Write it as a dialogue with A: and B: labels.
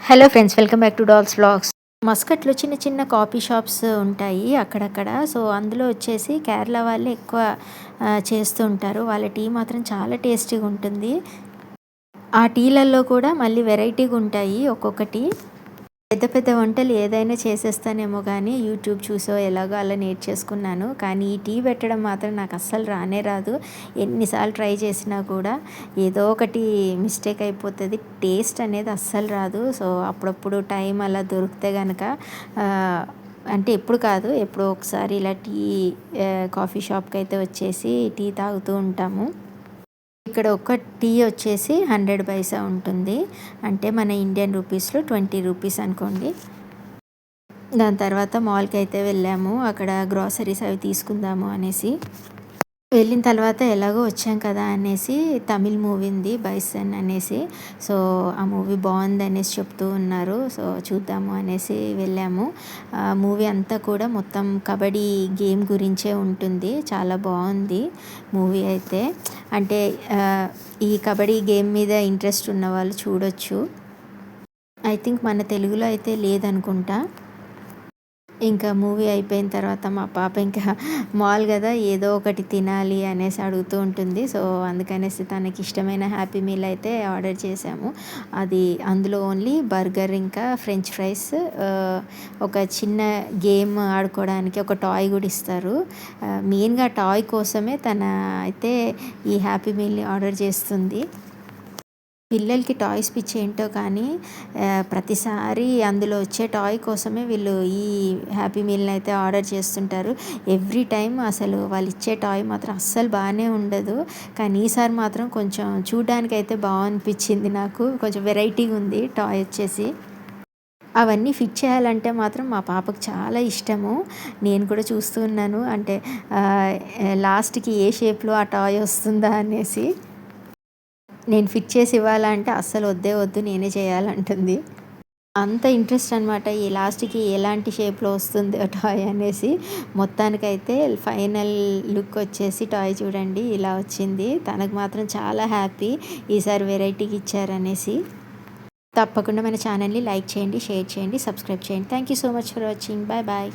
A: Hello friends welcome back to dolls vlogs మస్కట్లో చిన్న చిన్న coffee shops ఉంటాయి అక్కడక్కడ. సో అందులో వచ్చేసి కేరళ వాళ్ళు ఎక్కువ చేస్తూ ఉంటారు. వాళ్ళ టీ మాత్రం చాలా టేస్టీగా ఉంటుంది. ఆ టీలలో కూడా మళ్ళీ వెరైటీగా ఉంటాయి ఒక్కొక్కటి. పెద్ద పెద్ద వంటలు ఏదైనా చేసేస్తానేమో కానీ యూట్యూబ్ చూసో ఎలాగో అలా నేర్చేసుకున్నాను కానీ ఈ టీ పెట్టడం మాత్రం నాకు అస్సలు రానే రాదు. ఎన్నిసార్లు ట్రై చేసినా కూడా ఏదో ఒకటి మిస్టేక్ అయిపోతుంది. టేస్ట్ అనేది అస్సలు రాదు. సో అప్పుడప్పుడు టైం అలా దొరికితే కనుక అంటే ఎప్పుడు కాదు ఎప్పుడో ఒకసారి ఇలా టీ కాఫీ షాప్కి అయితే వచ్చేసి టీ తాగుతూ ఉంటాము. ఇక్కడ ఒక టీ వచ్చేసి హండ్రెడ్ పైసా ఉంటుంది. అంటే మన ఇండియన్ రూపీస్లో ట్వంటీ రూపీస్ అనుకోండి. దాని తర్వాత మాల్కి అయితే వెళ్ళాము. అక్కడ గ్రాసరీస్ అవి తీసుకుందాము అనేసి. వెళ్ళిన తర్వాత ఎలాగో వచ్చాం కదా అనేసి తమిళ్ మూవీ ఉంది బైసన్ అనేసి. సో ఆ మూవీ బాగుంది అనేసి చెప్తూ ఉన్నారు. సో చూద్దాము అనేసి వెళ్ళాము. ఆ మూవీ అంతా కూడా మొత్తం కబడ్డీ గేమ్ గురించే ఉంటుంది. చాలా బాగుంది మూవీ అయితే. అంటే ఈ కబడ్డీ గేమ్ మీద ఇంట్రెస్ట్ ఉన్న వాళ్ళు చూడొచ్చు. ఐ థింక్ మన తెలుగులో అయితే లేదనుకుంటా. ఇంకా మూవీ అయిపోయిన తర్వాత మా పాప ఇంకా మాల్ కదా ఏదో ఒకటి తినాలి అనేసి అడుగుతూ ఉంటుంది. సో అందుకనేసి తనకి ఇష్టమైన హ్యాపీ మీల్ అయితే ఆర్డర్ చేశాము. అది అందులో ఓన్లీ బర్గర్ ఇంకా ఫ్రెంచ్ ఫ్రైస్ ఒక చిన్న గేమ్ ఆడుకోవడానికి ఒక టాయ్ కూడా ఇస్తారు. మెయిన్గా టాయ్ కోసమే తన అయితే ఈ హ్యాపీ మీల్ని ఆర్డర్ చేస్తుంది. పిల్లలకి టాయ్స్ పిచ్చి ఏంటో కానీ ప్రతిసారి అందులో వచ్చే టాయ్ కోసమే వీళ్ళు ఈ హ్యాపీ మీల్ని అయితే ఆర్డర్ చేస్తుంటారు. ఎవ్రీ టైం అసలు వాళ్ళు ఇచ్చే టాయ్ మాత్రం అస్సలు బాగానే ఉండదు. కానీ ఈసారి మాత్రం కొంచెం చూడడానికి అయితే బాగా అనిపించింది నాకు. కొంచెం వెరైటీగా ఉంది టాయ్ వచ్చేసి. అవన్నీ ఫిట్ చేయాలంటే మాత్రం మా పాపకు చాలా ఇష్టము. నేను కూడా చూస్తూ ఉన్నాను. అంటే లాస్ట్కి ఏ షేప్లో ఆ టాయ్ వస్తుందా అనేసి. నేను ఫిట్ చేసి ఇవ్వాలంటే అస్సలు వద్దే వద్దు నేనే చేయాలంటుంది. అంత ఇంట్రెస్ట్ అనమాట ఈ లాస్ట్కి ఎలాంటి షేప్లో వస్తుంది ఆ టాయ్ అనేసి. మొత్తానికైతే ఫైనల్ లుక్ వచ్చేసి టాయ్ చూడండి ఇలా వచ్చింది. తనకు మాత్రం చాలా హ్యాపీ ఈసారి వెరైటీకి ఇచ్చారనేసి. తప్పకుండా మన ఛానల్ని లైక్ చేయండి షేర్ చేయండి సబ్స్క్రైబ్ చేయండి. Thank you so much for watching. Bye bye.